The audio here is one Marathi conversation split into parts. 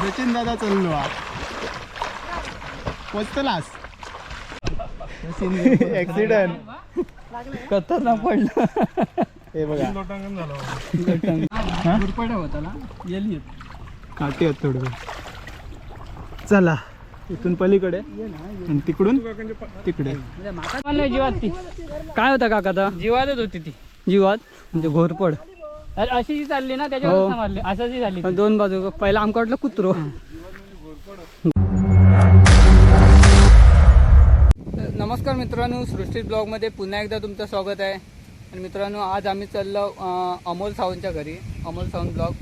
सचिन दादा चाललो पोचतलास? ऍक्सिडेंट खतरनाक पडलं. हे बघा. गुरपडा होता ना काठी आहेत थोडं चला इथून पलीकडे. आणि तिकडून तिकडे. जीवात ती काय होता काका आता? जीवातच होती ती. जीवात? म्हणजे घोरपड. अशी जी चालली ना त्याच्यावर मारली असं जी झाली दोन बाजू पहिला आमका वाटलं कुत्रो. नमस्कार मित्रांनो सृष्टी ब्लॉगमध्ये पुन्हा एकदा तुमचं स्वागत आहे. आणि मित्रांनो आज आम्ही चाललो अं, अमोल सावंतच्या घरी. अमोल सावंत ब्लॉग.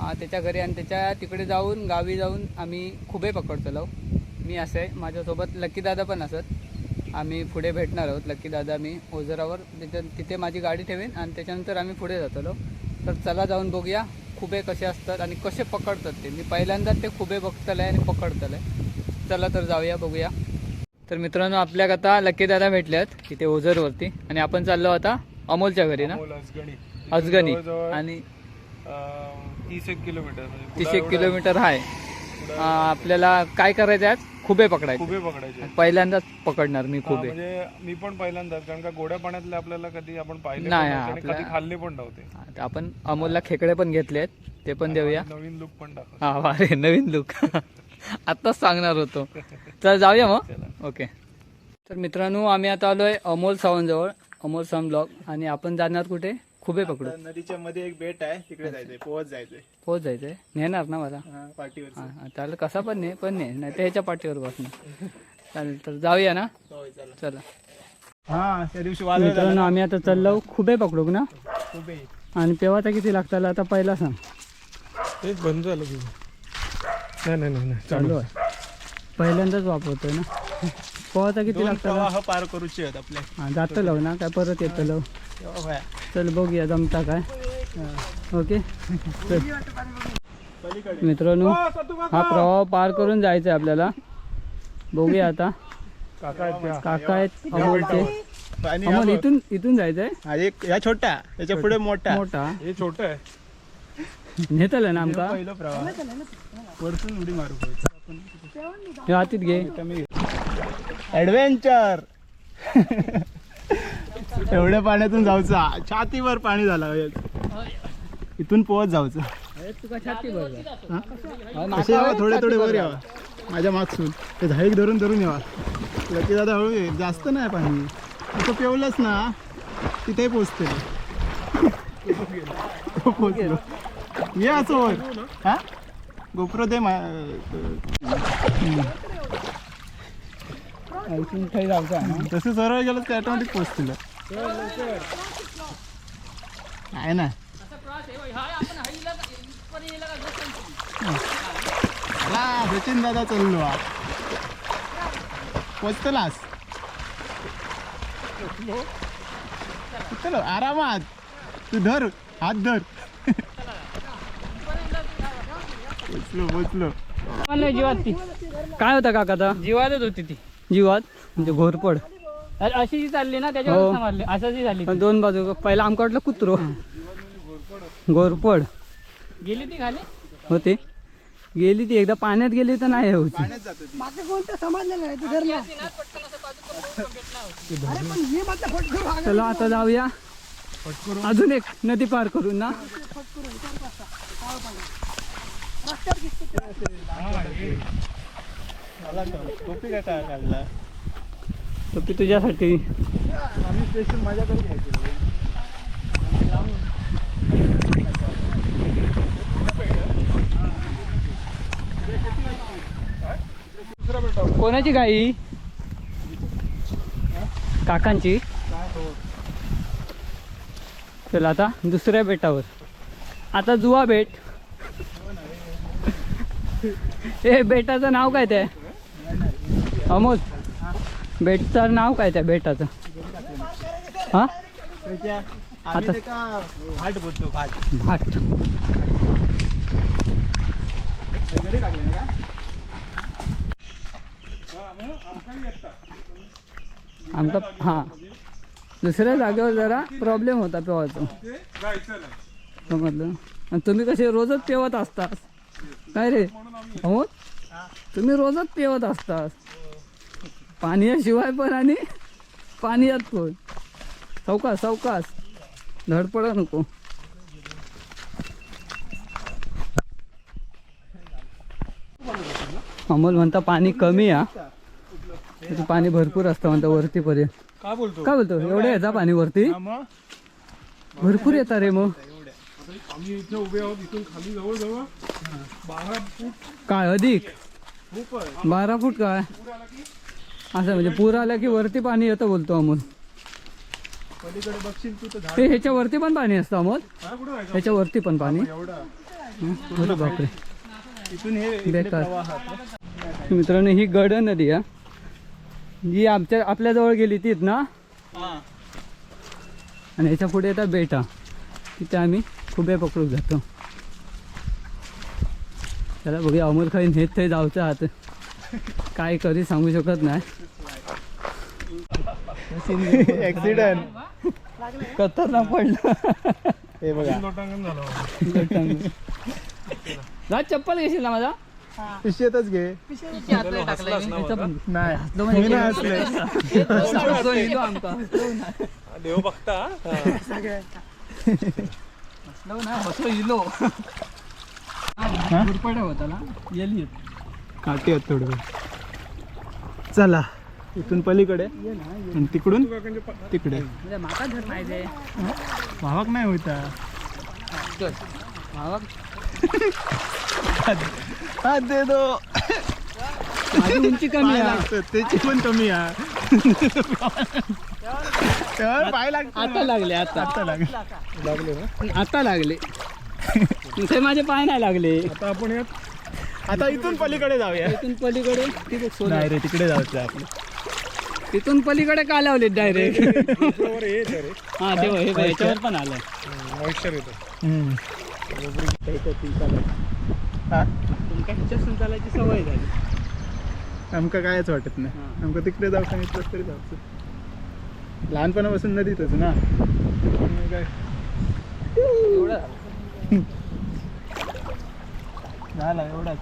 अं, त्याच्या घरी आणि त्याच्या तिकडे जाऊन गावी जाऊन आम्ही खुबे पकडतो मी असं आहे माझ्यासोबत लक्कीदादा पण असत. आम्ही पुढे भेटणार आहोत. लक्कीदादा मी ओझरावर. त्याच्या तिथे माझी गाडी ठेवेन आणि त्याच्यानंतर आम्ही पुढे जातलो. तर चला जाऊन बघूया खुबे कसे असतात आणि कसे पकडतात ते. मी पहिल्यांदाच ते खुबे बघतलं आहे आणि पकडतलं आहे चला तर जाऊया बघूया. तर मित्रांनो आपल्याक आता लक्कीदादा भेटल्यात तिथे ओझरवरती. आणि आपण चाललो आता अमोलच्या घरी ना? अजगणी आणि तीस एक किलोमीटर म्हणजे तीस एक किलोमीटर आहे अं, आपल्याला काय करायचं आहे आज? खुबे पकडायचे. खुबे पकडायचे. पहिल्यांदाच पकडणार मी हा, खुबे. म्हणजे मी पण पहिल्यांदाच कारण का गोड्या पाण्यातले आपल्याला कधी आपण पाहिले नाही, पण नव्हते आणि आपल्या- कधी खाल्ले पण नव्हते. आता आपण अमोलला खेकडे पण घेतले आहेत ते पण देऊया. नवीन लुक पण टाकत हा वा रे नवीन लुक आत्ताच सांगणार होतो. तर जाऊया मग. ओके. तर मित्रांनो आम्ही आता आलोय अमोल सावंतजवळ अमोल सावंत ब्लॉग. आणि आपण जाणार कुठे? खुबे पकडू नदीच्या मध्ये एक बेट आहे तिकडे जायचंय पोहत जायचंय. पोहोच जायचंय? नेणार ना मला? पाठीवर हा हा, त्याला कसा पण ने पण ने नाही तर ह्याच्या पाठीवर बसणार चालेल तर जाऊया ना? चला. हा त्या दिवशी वादळ मित्रांनो आम्ही आता चाललो खुबे पकडू ना उभे आणि पेवाचा किती लागताल आता पहिला सांग. तेच बंद झालं की. नाही नाही नाही चालू. आहे. पहिल्यांदाच वापरतोय ना? पोहाचा किती दोन लागताल? प्रवाह पार करूचे आहेत आपल्या हा जातलो ना काय परत येतलो. चल बघूया जमता काय. ओके. मित्रांनो हा प्रवाह पार करून जायचा आहे आपल्याला. बघूया आता. काका आहेत अमोलचे अमोल हा इथून इथून जायचंय? हा या छोटा त्याच्या पुढे मोठा. मोठा. हे छोटं आहे. नेतलं ना आमका प्रवाह. वरतून उडी मारू. हे हातीत घे. ऍडव्हेंचर एवढ्या पाण्यातून जाऊचा. छातीवर पाणी झाला इथून पोहत जाऊचं. यावं? थोडे थोडे वर यावा. माझ्या मागसून ते झाईक धरून धरून यावा. लकी दादा हळू ये. जास्त नाही पाणी. तू पेवलंच ना. तिथे पोचते पोचलो ये असं वर. हा? गोप्रो दे मा तसं सरळ गेलं तर ऑटोमॅटिक पोचतील आहे ना? चला सचिन दादा चाललो. पोचतलास चलो आरामात. तू धर हात धर. पोचलो पोचलो. जीवात ती काय होता काका आता? जीवातच होती ती. जीवात? म्हणजे घोरपड. अशी जी चालली ना त्याच्यावर मारली असं जी झाली दोन बाजू. पहिला आमका वाटलं कुत्रो. घोरपड. गेली ती खाली? होती. गेली ती. एकदा पाण्यात गेली तर नाही होती. चला आता जाऊया. अजून एक नदी पार करून ना. टोपी काय काढला तर ती तुझ्यासाठी. आम्ही स्पेशल माझ्याकडे घ्यायचे. कोणाची गाई? काकांची. चल आता दुसऱ्या बेटावर. आता जुवा बेट. ए बेटाचं नाव काय ते? अमोल. बेटचं नाव काय त्या बेटाचं? हा? आता भाट. घाट बोलतो घाट आमचा हां. दुसऱ्या जागेवर जरा प्रॉब्लेम होता पेवाचा. समजलं आणि तुम्ही कसे रोजच पेवत असतास? काय रे? हो? तुम्ही रोजच पेवत असतास. पाण्याशिवाय पण आणि पाण्यात पण. सावकाश सावकाश. धडपडा नको. अमोल म्हणता पाणी कमी आहे. पाणी भरपूर असतं म्हणता वरती पर्यंत काय बोलतो? काय बोलतो? एवढे येता पाणी वरती. भरपूर येतात रे मग. आम्ही इथे उभे आहोत इथून खाली जवळ जवळ बारा फूट. काय अधिक? बारा फूट काय? असं म्हणजे पूर आला की वरती पाणी येतं बोलतो अमोल. तू ह्याच्या वरती पण पाणी असतं अमोल. जायचं ह्याच्या वरती पण पाणी? अरे बापरे. बेकार. मित्रांनो ही गड नदी आहे. जी आमच्या आपल्याजवळ गेली तीच ना आणि ह्याच्या पुढे येतात बेटा. तिथे आम्ही खुबे पकडू जातो. त्याला बघूया अमोल खाईन हेच ते जाऊचं आहात काय कधी सांगू शकत नाही. ऍक्सिडेंट पडलं. हे बघा. लोटांगण झालं जा चप्पल घेशील ना माझा? पिशेतच घे. देव बघता हसलो ना हसलो हिलो. गुरपडा होता ना येली काठी आहेत थोडं चला इथून पलीकडे. आणि तिकडून तिकडे. भावाक नाही होता. हा दे दो. उंची कमी आहे. लागतं त्याची पण कमी आहे. आता लागले आता. आता लागले. आता लागले. माझे पाय नाही लागले. आता आपण यात आता इथून पलीकडे जाऊया. तिथून पलीकडे? ती बघ सोनं. नाही रे तिकडे जायचं आपलं तिथून पलीकडे का लावले डायरेक्ट हा तेव्हा हे बघ, याच्यावर पण आलंय. मॉइश्चर येतं हम्म. हा? तुमका ह्याच्यासून चालायची सवय झाली. आमका कायच वाटत नाही. हा. आमका तिकडे जाऊ सांगितलं तरी जायचं लहानपणापासून नदीतच ना. त्यामुळे काय? एवढं. झाला एवढाच.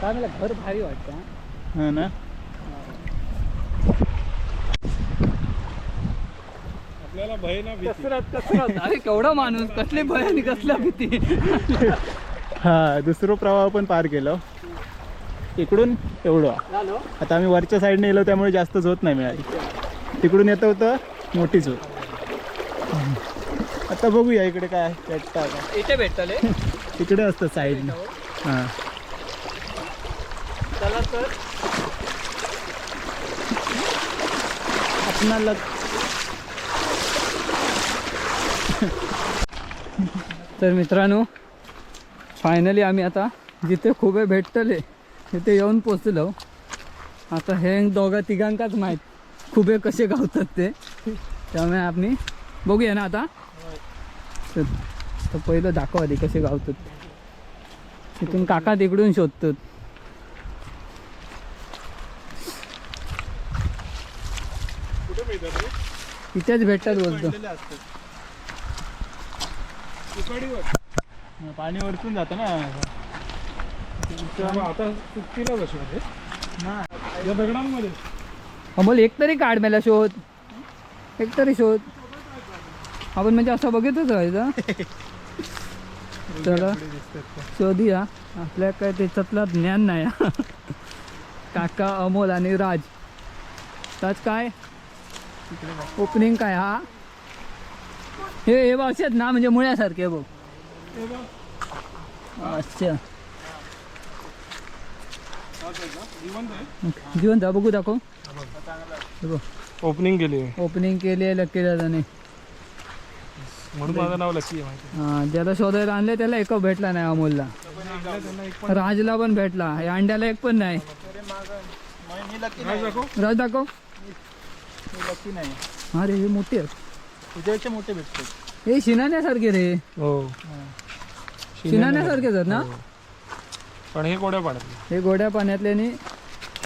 काय मला घर भारी वाटतं हा. हा ना? आपल्याला भय ना भीती. कसरत कसरत. अरे केवढा माणूस. कसली भय आणि कसला भीती. हा दुसरं प्रवाह पण पार केलं. इकडून एवढं. झालो? आता आम्ही वरच्या साईडने गेलो त्यामुळे जास्त झोत नाही मिळाली. तिकडून येतं होतं मोठी झोत आता बघूया इकडे काय भेटतं का इथे भेटतले तिकडे असतं साईडने हां. चला तर आपणाला तर मित्रांनो फायनली आम्ही आता जिथे खुबे भेटतले तिथे येऊन पोचलो. आता हे दोघा तिघांकाच माहीत खुबे कसे गावतात ते. त्यामुळे आम्ही बघूया ना आता. तर पहिलं दाखव आधी कसे गावतात. तिथून काका तिकडून शोधतात कुठे मिळतात रे इथेच भेटतात बोलतो. पाणी वरतून जातं ना. आता बसणार दगडांमध्ये. अमोल एक तरी काढ मला शोध. एक तरी शोध. आपण म्हणजे असं बघितच राहायचं चला शोधूया. आपल्या काय त्याच्यातलं ज्ञान नाही. हा. काका अमोल आणि राज. राज काय? ओपनिंग काय हा? हे हे बघ असेच ना म्हणजे मुळ्यासारखे बघ. अच्छा. जिवंत बघू दाखव. ओपनिंग केली ओपनिंग केली आहे लक्की दादाने. म्हणून माझं नाव लकी आहे माहिती हा, ज्याला शोधायला आणले त्याला एक भेटला नाही अमोलला. राजला पण भेटला अंड्याला एक पण नाही. राज दाखव. नाही. अरे हे मोठे आहेत. तुझ्यापेक्षा मोठे भेटतात हे शिनाण्यासारखे रे. हो. शिनाण्यासारखेच आहेत ना? पण हे गोड्या पाण्यातले? हे गोड्या पाण्यातले आणि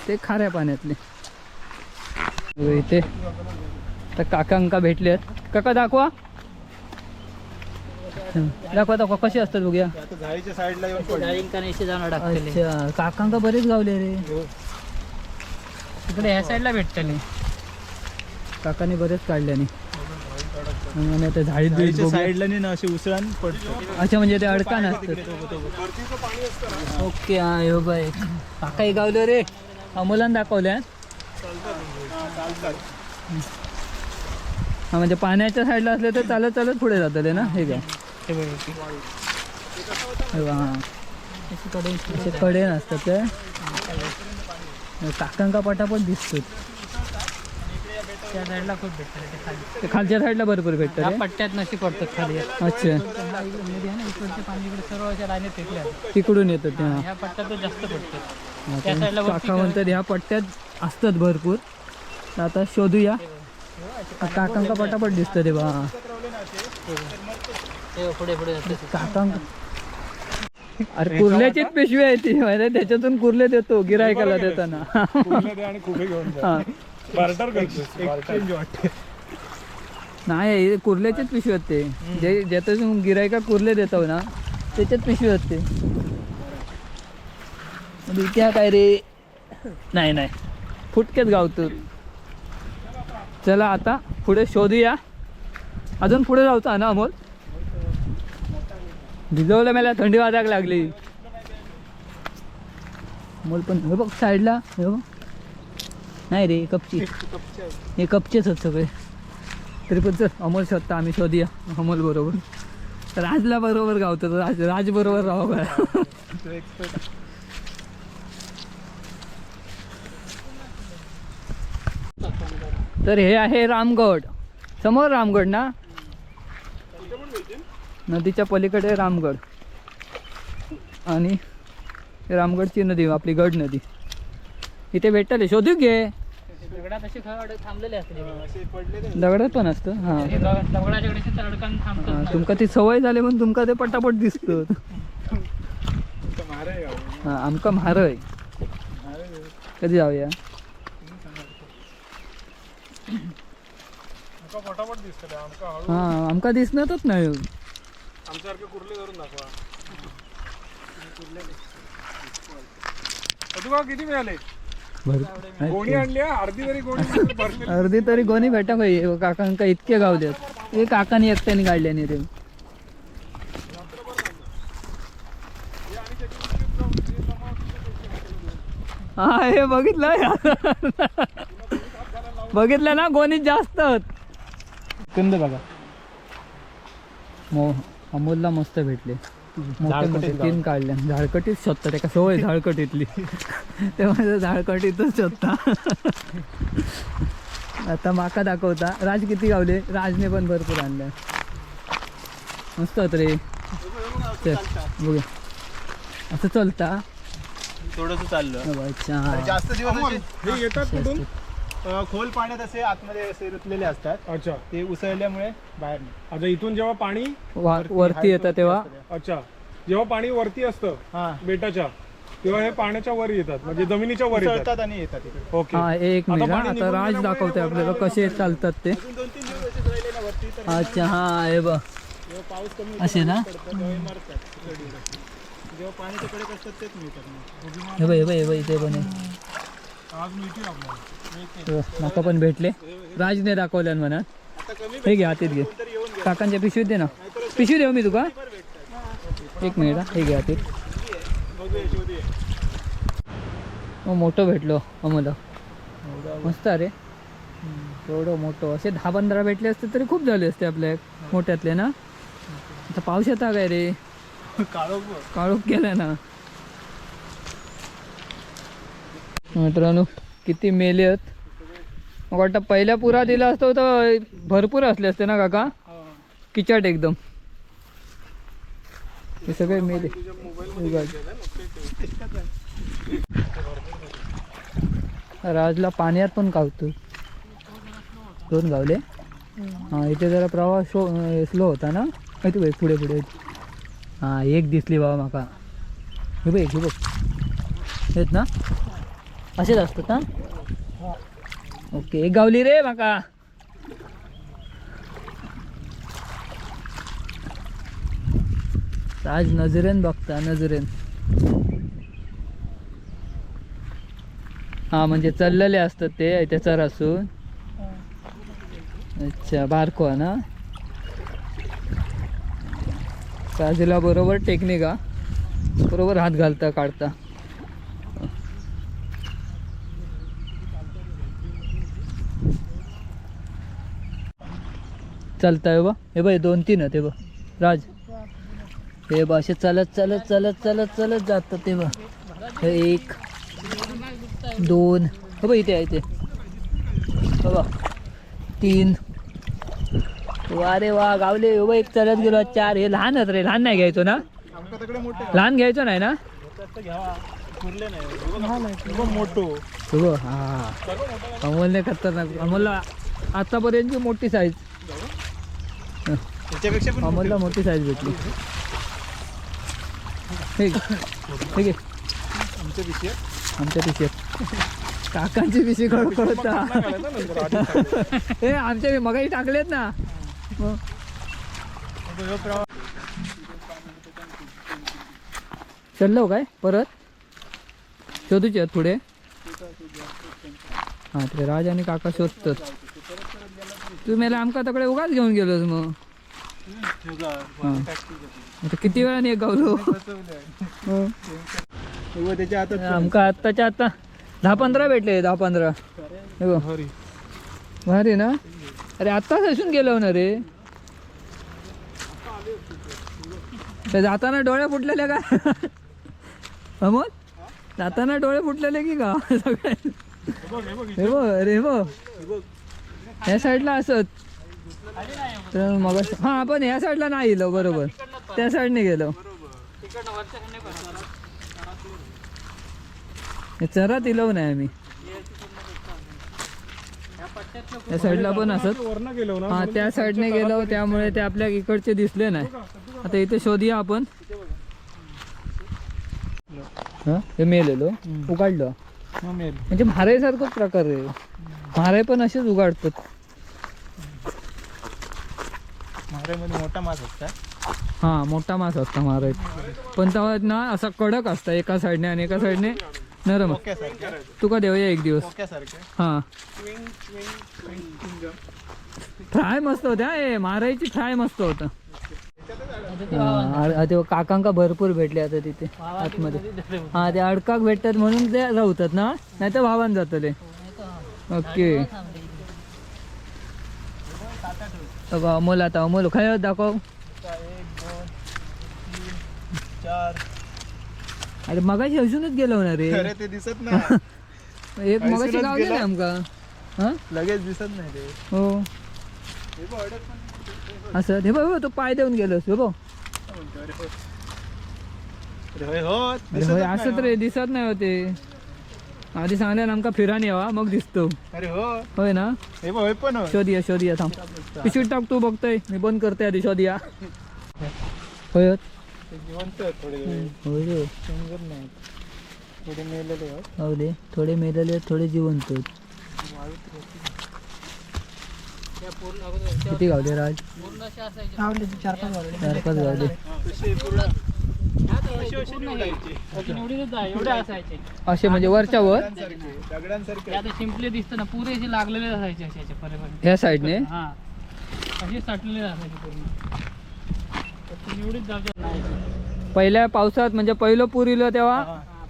ते खाऱ्या पाण्यातले. हो, इथे. तर काका अंका भेटले आहेत. काका दाखवा. दाखवा दाखवा कशी असतात बघूया. आता झाडीच्या साईडला येऊन पडलं. अच्छा काकांका बरेच गावले रे. तिकडे ह्या साईडला भेटतले. काकाने बरेच काढल्याने आणि आता झाडीत बीड झाडीच्या बघूया. साईडला नाही ना असे उसळण पडतो. अच्छा म्हणजे ते अडकान असतात. ओके हा हो बाय काका गावलं रे. अमोलान दाखवल्या हा. म्हणजे पाण्याच्या साईडला असले तर चालत चालत पुढे जातले ना? हे काय हे हा. असे कडे नसतात ते काकांका पटापट दिसतो त्या साईडला खूप भेटतात ते खाली. ते खालच्या साईडला भरपूर भेटतात त्या रे. पट्ट्यात नशी पडतात खाली. अच्छा. नदी आहे ना इकडचे पाणी इकडे सर्व अशा लाईनीत फेकले आहेत तिकडून येतात ते हा. ह्या पट्ट्यातच जास्त पडतात हा, त्या पण साईडला वरती काका म्हणतात ह्या पट्ट्यात असतात भरपूर. तर आता शोधूया. काकांका पटापट दिसतं रे बा. ते पुढे पुढे जातात काकांका अरे कुर्ल्याचीच पिशवी आहे ती. माहिती त्याच्यातून कुर्ले देतो गिरायकाला देताना. आणि खुबे घेऊन जा. हा. बार्टर करतोस एक्सचेंज वाटते. नाही हे कुर्ल्याचीच पिशवी असते जे ज्याच्यातून गिरायका कुर्ले देतो ना त्याच्यात पिशवी असते त्या काय रे? नाही नाही. फुटकेच गावतो चला आता पुढे शोधूया. अजून पुढे जाऊचा ना अमोल? भिजवलं मला थंडी वाजायला लागली. अमोल पण हे बघ साईडला हे बघ. नाही रे कपची हे कपचेच. आहेत सगळे. तरी पण चल अमोल शोधता आम्ही शोधूया. अमोल बरोबर. राजला बरोबर गावतो राज राज बरोबर राहा बघा. तर हे आहे रामगड. समोर रामगड ना? नदीच्या पलीकडे रामगड. आणि रामगडची नदी आपली गड नदी. इथे भेटले शोधू घे. दगडात असे खड थांबलेले असते पडले दगडात पण असतं हां. दगडाच्या कडे तडकान हां, थांबतात तुमका ती सवय झाली म्हणून तुमका ते पटापट दिसतं हां आमका म्हार आहे. कधी जाऊया? आमका फटाफट दिसतं आमका हळू हां आमका दिसणारच नाही. आमच्यासारखे कुर्ले धरून दाखवा. तुका किती मिळाले? गोणी आणली हा? अर्धी तरी गोणी अर्धी तरी भेटा पाहिजे काकांका इतके गावल्यात हे काकानी एकट्याने काढल्याने रे. हा हे बघितलं? बघितलं ना? गोणी जास्त कंद बघा. मो अमोलला मस्त भेटले. मोठे मोठे तीन काढले. झाडकटीत शोधता त्याका सवय झाडकटीतली तेव्हा झाडकटीतच शोधता. आता माका दाखवता. राज किती गावले? राजने पण भरपूर आणलं. मस्त होत रे. चल बघूया असं चलता? थोडस चाललं. हो, अच्छा. जास्त दिवस हे येतात खोल पाण्यात असे आतमध्ये असे रुतलेले असतात. अच्छा. ते उसळल्यामुळे बाहेर नाही. आता इथून जेव्हा पाणी वा- वरती येतं तेव्हा? अच्छा. जेव्हा पाणी वरती असतं हा. बेटाच्या तेव्हा हे पाण्याच्या वर येतात म्हणजे जमिनीच्या वर येतात. उसळतात आणि येतात इकडे. ओके. हा एक आता मिनिट हा. पाणी आता निघून राज गेल्यामुळे दाखवते आपल्याला कसे चालतात ते. अजून दोन तीन दिवस राहिले ना वरती तर अच्छा हा हे बघ. जेव्हा पाऊस कमी असे ना? पडतो तेव्हा हे मरतात. जेव्हा पाण्याच्या कडे असतात तेच मिळतात मग. हे बघ हे बघ हे बघ इथे पण आहे. आज मिळतील आपल्याला. माका पण भेटले. राजने दाखवल्यान म्हणा. हे घे हातीत घे. काकांच्या पिशवीत दे ना. पिशवी देऊ मी तुका. एक मिनिट हा. हे घे हातीत. मग मोठं भेटलो अमोला मस्त अरे एवढं मोठं. असे दहा पंधरा भेटले असते तरी खूप झाले असते आपल्या मोठ्यातले ना? आता पाऊस येता काय रे? काळोख बघ. काळोख ना. मित्रांनो किती मेले आहेत. मग वाटतं पहिल्या पुरा दिला असतो तर भरपूर असले असते ना काका? किचट एकदम. हे सगळे मेले. राजला पाण्यात पण कावतो दोन गावले हा इथे जरा प्रवास शो स्लो होता ना? माहिती बाई पुढे पुढे. हा एक दिसली बाबा माका. हे बघ हे बघ. हेच ना? असेच असतात हा ओके गावली रे माका. आज नजरेन बघता नजरेन. हा म्हणजे चाललेले असतात ते त्याचा असून अच्छा बारको आहे ना? राजूला बरोबर टेक्निक हा. बरोबर हात घालता काढता. चालताय बा. हे बाय दोन तीन आहेत हे बा राज. हे बा असे चालत चालत चालत चालत चालत जातात ते बा हे एक दोन. हे बा इथे आहे ते हे बा तीन. वा रे वा गावले. हे बा एक चालत गेलो चार. हे लहान आहेत रे लहान नाही घ्यायचो ना? लहान घ्यायचो नाही ना? नाही मोठो हा. अमोलने खतरनाक अमोलला आतापर्यंतची मोठी साईज त्याच्यापेक्षा पण अमोलला मोठी साईज भेटली. ठीक ठीक आहे आमच्या विषय आमच्या पिशेत काकांची पिशी कडकडता हे आमच्या मगाही टाकलेत ना. मग. चाललो काय? परत? शोधूचे आहेत पुढे. हा ते राज आणि काका शोधतात. तू मेला आमका तकडे उगाच घेऊन गेलोस मग. आता किती वेळाने एक गावलो. त्याच्या आमका आत्ताच्या आता दहा पंधरा भेटले दहा पंधरा. भारी. ना? अरे आत्ताच असून गेलो ना रे. जाताना डोळे फुटलेले का? अमोल जाताना डोळे फुटलेले की का सगळे? हे बघ अरे बघ. ह्या साईडला असत तर मग हा आपण ह्या साईडला नाही गेलो बरोबर. त्या साईडने गेलो. चरात इलो नाही आम्ही. त्या साईडला पण असत हा त्या साईडने गेलो त्यामुळे ते आपल्या इकडचे दिसले नाही. आता इथे शोधूया आपण. हा, हे मेलेलो उगाडलं म्हणजे म्हारेसारखंच प्रकार आहे. म्हारे पण असेच उगाडतात महारामध्ये मोठा मास असता? हा मोठा मास असता म्हारे पण तेव्हा ना असा कडक असता एका साईडने आणि एका साईडने नरम. तुका देऊया एक दिवस. हा. फ्राय मस्त होत्या ए मारायची फ्राय मस्त होतं. हा, ते काकांका भरपूर भेटले आता तिथे आतमध्ये. हा ते अडकाक भेटतात म्हणून ते राहतात ना? नाही तर भावान जातले ओके बघा, अमोल आता अमोल काय दाखव. एक दोन तीन चार अरे मगाशी अजूनच गेलो ना रे. अरे ते दिसत ना एक मगाशी गावले? ना आमका. हा? लगेच दिसत नाही ते. हो. असं हे बघ तो पाय देऊन गेलोस हो बघ. नाही, हो. रे दिसत नाही होते. आधी सांगल्यान आमका फिरान यावा मग दिसतो. अरे हो. होय ना? हे होय पण. शोधिया शोधिया थांब. पिशवीत टाक तू बघतोय. मी बंद करते आधी शोधिया. होय थोडे होय मेलेले थोडे मेलेले थोडे जिवंत. किती गावले राज? चार पाच गावले अशी अशी निवडायची. एवढे असायचे. असे म्हणजे वरच्या वर? आता शिंपले दिसतं ना पुरे असे लागलेले असायचे असे ह्या साईडने हा. असे साठलेले असायचे पूर्ण. तर निवडीत जागेत नाही. पहिल्या पावसात म्हणजे पहिलं पूर इलो तेव्हा?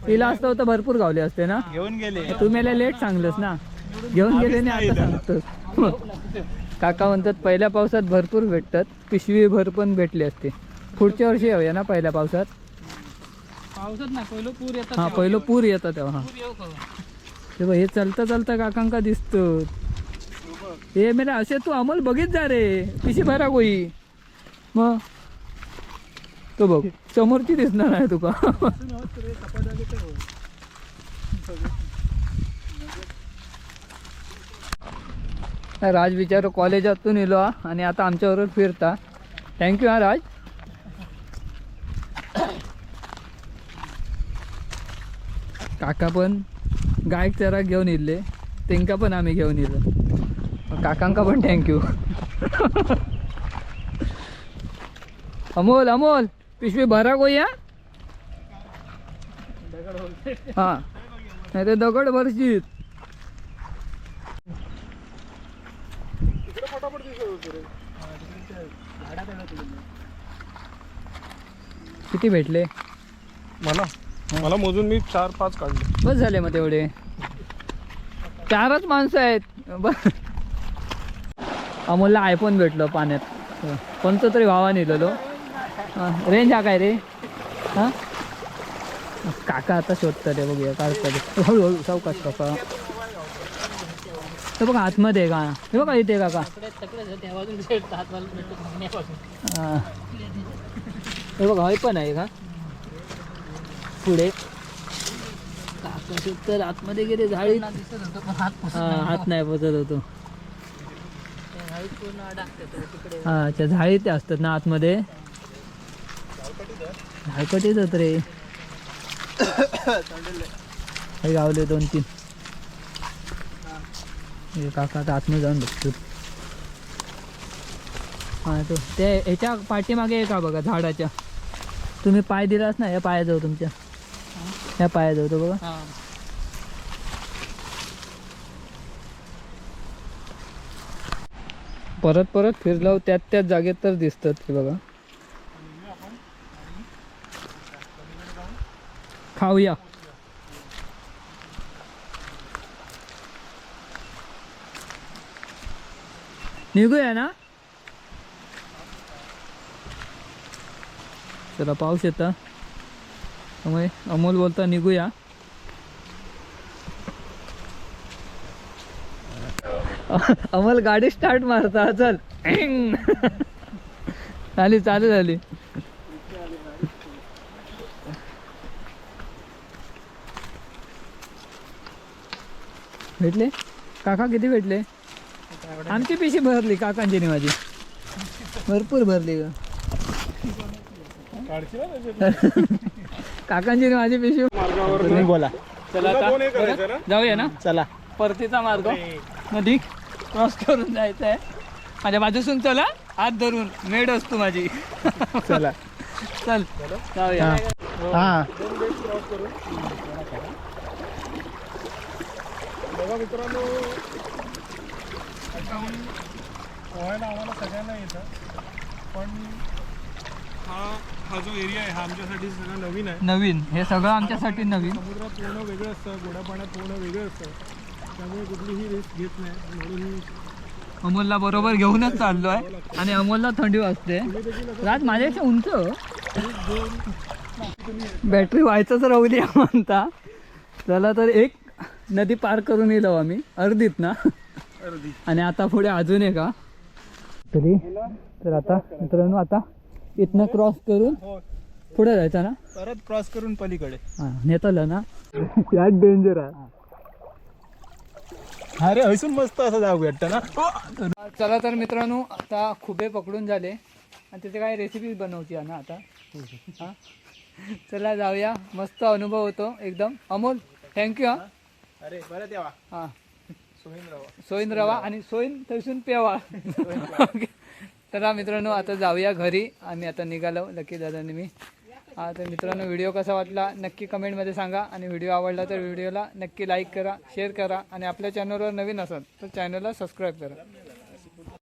तिला असतं होतं भरपूर गावले असते ना? घेऊन गेले. तू मला लेट सांगलंस ना? घेऊन गेले नाही आता सांगतोस. काका म्हणतात पहिल्या पावसात भरपूर भेटतात पिशवी भर पण भेटली असते. पुढच्या वर्षी येऊया ना पहिल्या पावसात? पावसात नाही पहिलं पूर येतात हा पहिलं पूर येतं तेव्हा हा. पूर येऊ का? तेव्हा हे चालता चालता काकांका दिसतो. हे मेला असे तू अमोल बघित जा रे पिशी भरा गोई मग तो बघ समोरची दिसणार नाही तुका. राज बिचारो कॉलेजातून येलो हा आणि आता आमच्याबरोबर फिरता. थँक्यू हा राज. काका पण गायक चरा घेऊन येले तेंका पण आम्ही घेऊन येलो. काकांका पण थँक्यू अमोल अमोल पिशवी भरा को या. हा नाही ते दगड भरशीत किती भेटले? मला? मला मोजून मी चार पाच काढले. बस झाले मग तेवढे. चारच माणसं आहेत. बस. अमोलला आयफोन भेटलो पाण्यात. कोणतं तरी भावा नेलेलो. रेंज हा काय रे? हां? काका आता शोधतले बघूया काढतले हळूहळू सावकाश काका. तर बघा आतमध्ये आहे का? हे बघा इथे काका. हे बघा हे पण आहे का? पुढे. तर आतमध्ये गेले झाडी हात नाही बसत होतो. हा अच्छा झाडी ते असतात ना आतमध्ये. झाडकटीच होत रे. हे गावले दोन तीन. काका आता आतमध्ये जाऊन बघतो हा तो ते ह्याच्या पाठीमागे का बघा झाडाच्या? तुम्ही पाय दिलास ना या पायाजवळ तुमच्या. या पायाजवळ तो बघा. परत परत फिरलो त्यात त्याच जागेत तर दिसतात ते बघा. खाऊया. निघूया ना? चला पाऊस येता. त्यामुळे अमोल बोलता निघूया. अमोल गाडी स्टार्ट मारता चल. झाली चालू झाली भेटले? काका किती भेटले? आमची पिशी भरली काकांची नि माझी. भरपूर भरली ग? काकांची माझी पिशी मार्गावर तुम्ही बोला. चला आता? जाऊया ना? चला. परतीचा मार्ग. नदी क्रॉस करून जायचं आहे माझ्या बाजूसून चला. हात धरून. मेड असतो माझी. चला. चल. जाऊया. हा. मित्रांनो. आता पोहायला आम्हाला सगळ्यांना येतं. पण हा हा जो एरिया आहे हा आमच्यासाठी सगळं नवीन आहे. नवीन. हे सगळं आमच्यासाठी नवीन. समुद्रात पोहणं वेगळं असतं गोड्या पाण्यात पोहणं वेगळं असतं. त्यामुळे कुठलीही रिस्क घेत नाही. म्हणून अमोलला बरोबर घेऊनच चाललो आहे आणि अमोलला थंडी वाजते. राज माझ्यापेक्षा उंच. बॅटरी व्हायचंच राहुली म्हणता. चला तर एक नदी पार करून येलो आम्ही. अर्धीत ना. अर्धी. आणि आता पुढे अजून आहे का तरी तर आता मित्रांनो आता इथनं क्रॉस करून हो. पुढे जायचं ना? परत क्रॉस करून पलीकडे. हा नेतलं ना? यात डेंजर आहे. अरे हसून मस्त असं जाऊ भेटतं ना? चला तर मित्रांनो आता खुबे पकडून झाले. आणि त्याचे काय रेसिपी बनवची आहे ना आता? हा? चला जाऊया. मस्त अनुभव होतो एकदम. अमोल थँक्यू हा. अरे परत यावा. हा. सोहीन राहा सोईन रवा आणि सोईन थैसून पेवा. चला मित्रांनो आता जाऊया घरी. आम्ही आता निघालो लकी दादाने मी. हा तर मित्रांनो व्हिडिओ कसा वाटला नक्की कमेंटमध्ये सांगा. आणि व्हिडिओ आवडला तर व्हिडिओला नक्की लाईक करा शेअर करा. आणि आपल्या चॅनलवर नवीन असाल तर चॅनलला सबस्क्राईब करा.